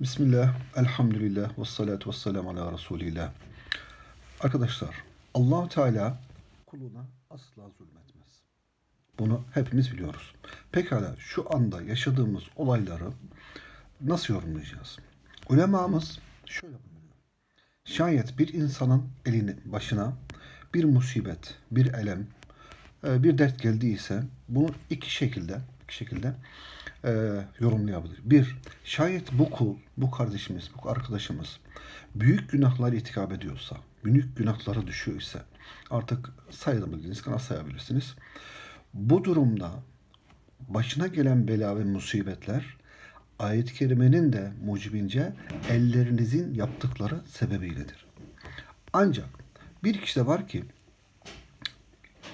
Bismillah, elhamdülillah, ve salatu ve selamu ala Resulillah. Arkadaşlar, allah Teala kuluna asla zulmetmez. Bunu hepimiz biliyoruz. Pekala şu anda yaşadığımız olayları nasıl yorumlayacağız? Ulemamız şöyle buyuruyor. Şayet bir insanın elini başına bir musibet, bir elem, e, bir dert geldiyse bunu iki şekilde iki şekilde e, yorumlayabilir. Bir, şayet bu kul, bu kardeşimiz, bu arkadaşımız büyük günahlar itikap ediyorsa, büyük günahlara düşüyor ise artık sayabildiğiniz kadar sayabilirsiniz. Bu durumda başına gelen bela ve musibetler ayet-i kerimenin de mucibince ellerinizin yaptıkları sebebiyledir. Ancak bir kişi de var ki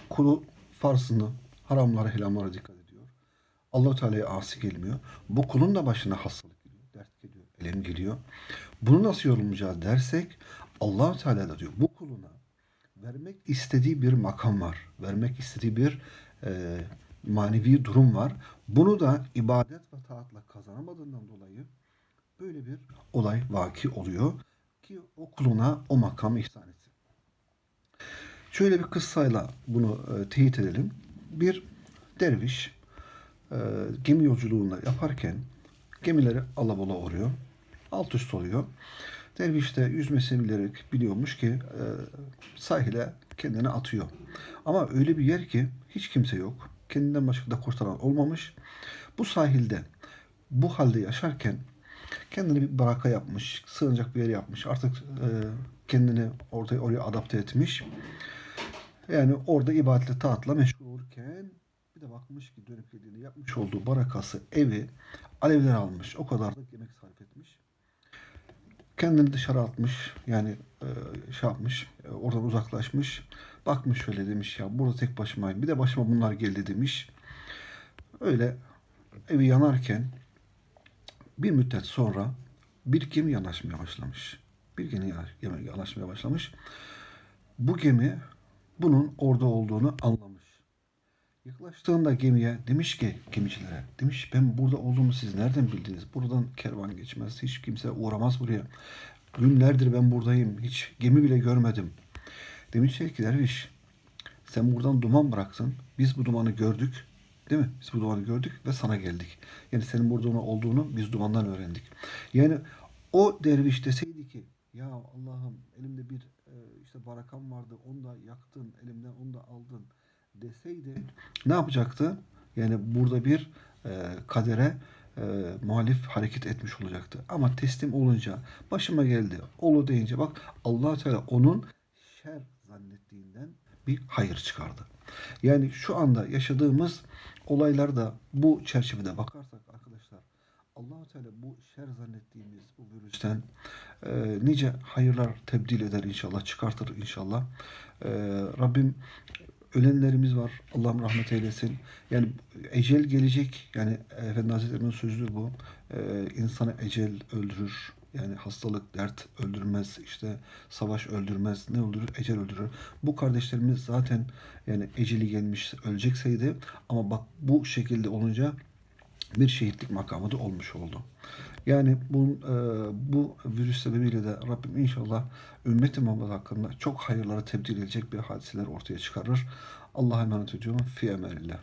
kulu farzını, haramlara, helamlara dikkat ediyor. Allah Teala'ya asi gelmiyor. Bu kulun da başına hastalık geliyor, dert geliyor, elem geliyor. Bunu nasıl yorumlayacağız dersek allah Teala da diyor bu kuluna vermek istediği bir makam var. Vermek istediği bir e, manevi durum var. Bunu da ibadet ve taatla kazanamadığından dolayı böyle bir olay vaki oluyor ki o kuluna o makamı ihsan etsin. Şöyle bir kıssayla bunu e, teyit edelim. Bir derviş e, gemi yolculuğunda yaparken gemileri alabola oluyor. Alt üst oluyor. Derviş de yüzmesini bilerek biliyormuş ki e, sahile kendini atıyor. Ama öyle bir yer ki hiç kimse yok. Kendinden başka da kurtaran olmamış. Bu sahilde bu halde yaşarken kendini bir baraka yapmış, sığınacak bir yer yapmış. Artık e, kendini orada oraya adapte etmiş. Yani orada ibadetle taatla meşgul olurken bir de bakmış ki dönüp geldiğinde yapmış olduğu barakası, evi alevler almış. O kadar da yemek sarf etmiş. Kendini dışarı atmış. Yani e, şey yapmış. e, oradan uzaklaşmış. Bakmış şöyle demiş ya burada tek başımayım. Bir de başıma bunlar geldi demiş. Öyle evi yanarken bir müddet sonra bir gemi yanaşmaya başlamış. Bir gemi yana- yanaşmaya başlamış. Bu gemi bunun orada olduğunu anlamış. Yaklaştığında gemiye demiş ki gemicilere demiş ben burada olduğumu siz nereden bildiniz? Buradan kervan geçmez. Hiç kimse uğramaz buraya. Günlerdir ben buradayım. Hiç gemi bile görmedim. Demişler ki derviş sen buradan duman bıraktın. Biz bu dumanı gördük. Değil mi? Biz bu dumanı gördük ve sana geldik. Yani senin burada olduğunu biz dumandan öğrendik. Yani o derviş deseydi ki ya Allah'ım elimde bir e, işte barakam vardı onu da yaktın elimden onu da aldın deseydi ne yapacaktı? Yani burada bir e, kadere e, muhalif hareket etmiş olacaktı. Ama teslim olunca başıma geldi. Olu deyince bak allah Teala onun şer zannettiğinden bir hayır çıkardı. Yani şu anda yaşadığımız olaylarda bu çerçevede bakarsak arkadaşlar allah Teala bu şer zannettiğimiz bu virüsten e, nice hayırlar tebdil eder inşallah, çıkartır inşallah. E, Rabbim ölenlerimiz var. Allah'ım rahmet eylesin. Yani ecel gelecek. Yani Efendi Hazretleri'nin sözü bu. E, insana ecel öldürür. Yani hastalık, dert öldürmez. işte savaş öldürmez. Ne öldürür? Ecel öldürür. Bu kardeşlerimiz zaten yani eceli gelmiş ölecekseydi ama bak bu şekilde olunca bir şehitlik makamı da olmuş oldu. Yani bu, e, bu virüs sebebiyle de Rabbim inşallah ümmeti Muhammed hakkında çok hayırlara tebdil edecek bir hadiseler ortaya çıkarır. Allah'a emanet ediyorum. Fi emelillah.